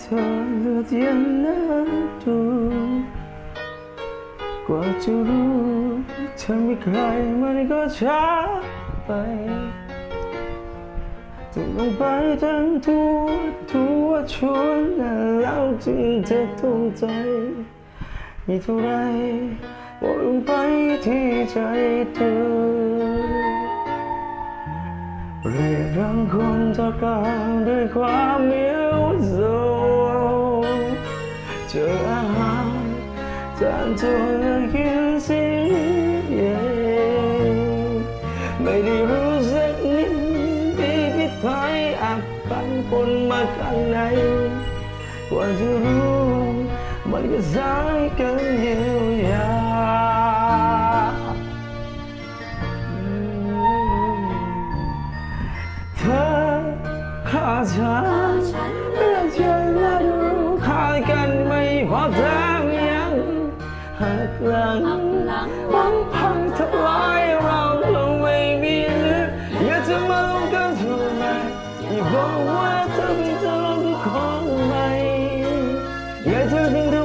เธอเลือดเย็นนั้นดูกว่าจะรู้เธอไม่ใครมันก็ช้าไปจะลงไปทั้งตัวตัวชวนแล้วจึงจะทุ่มใจมีเท่าไรบอกลงไปที่ใจเธอเรียกรังคนจากการด้วยความเจานโจรกินสิ่งเย็นไม่ได้รู้สักนิดที่พิษภัยอับปันปนมาข้างในกว่าจะรู้มันก็สายเกินเยียวยาเธอฆ่าฉันเพื่อฉันและดูฆ่ากันไม่พอแถมยัง หลังบังพังทลายเราลงไม่มีเหลืออยากจะมาลงกันทำไมอย่าบอกว่าเธอเป็นเจ้าของใหมอยากจะถึงท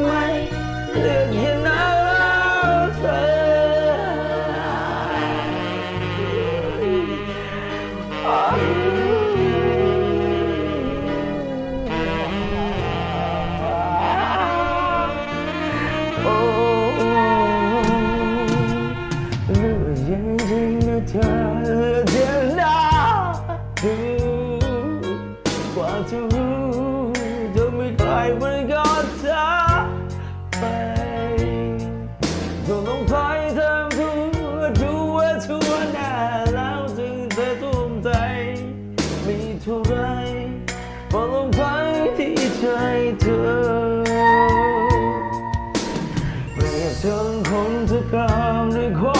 ใจมีเท่าไรพอลงไปที่ใจเธอเปรียบเธอคนทุกกามด้วยความ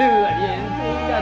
เลือดเย็นจริงกั